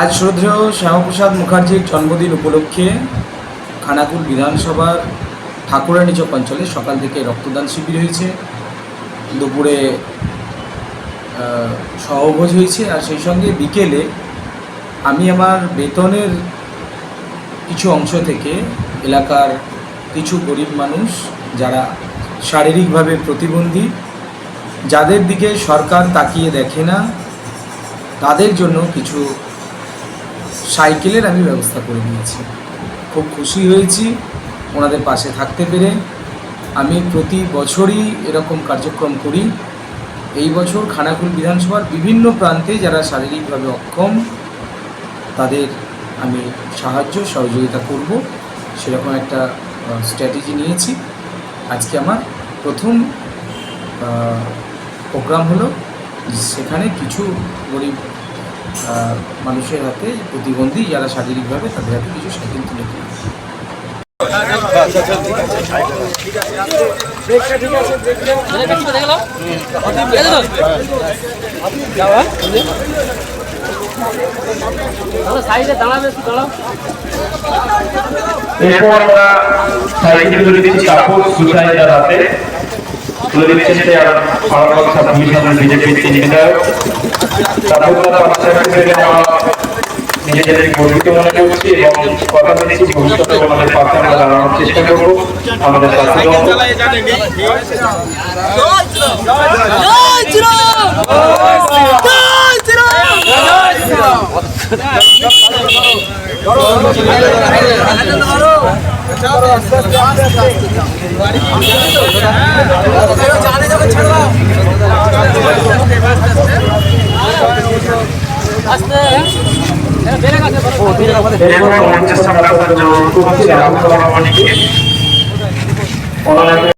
আজ শ্রদ্ধেয় শ্যামাপ্রসাদ মুখার্জির জন্মদিন উপলক্ষে খানাকুল বিধানসভার ঠাকুরানীচক অঞ্চলে সকাল থেকে রক্তদান শিবির হয়েছে। দুপুরে সহভোজ হয়েছে আর সেই সঙ্গে বিকেলে আমি আমার বেতনের কিছু অংশ থেকে এলাকার কিছু গরিব মানুষ যারা শারীরিকভাবে প্রতিবন্ধী, যাদের দিকে সরকার তাকিয়ে দেখে না, তাদের জন্য কিছু সাইকেলের আমি ব্যবস্থা করে দিয়েছি। খুব খুশি হয়েছি, ওনাদের পাশে থাকতে পেরে। আমি প্রতি বছরই এরকম কার্যক্রম করি। এই বছর খানাকুল বিধানসভার বিভিন্ন প্রান্তে যারা শারীরিকভাবে অক্ষম, তাদের আমি সাহায্য, সহযোগিতা করব। সেরকম একটা স্ট্র্যাটেজি নিয়েছি। আজকে আমার প্রথম প্রোগ্রাম হলো সেখানে কিছু গরিব মানুষের হাতে প্রতিবন্ধী যারা শারীরিকভাবে তাদের হাতে কিছু সাইকেল তুলে দিলাম এরপর আমরা সাইকেল তুলে দিচ্ছি কাপড় সুসাইডার হাতে তুলে দিচ্ছে সে আর আরামবাগ সাব ডিভিশনের বিজেপির তিন বিধায়ক। নিজেদের গর্বিত মনে করছি এবং কথা দিচ্ছি ভবিষ্যতে আমাদের পাশে আমরা দাঁড়ানোর চেষ্টা করব। আমাদের সাথে মঞ্চের সামনে আপনাদের জন্য ওনাকে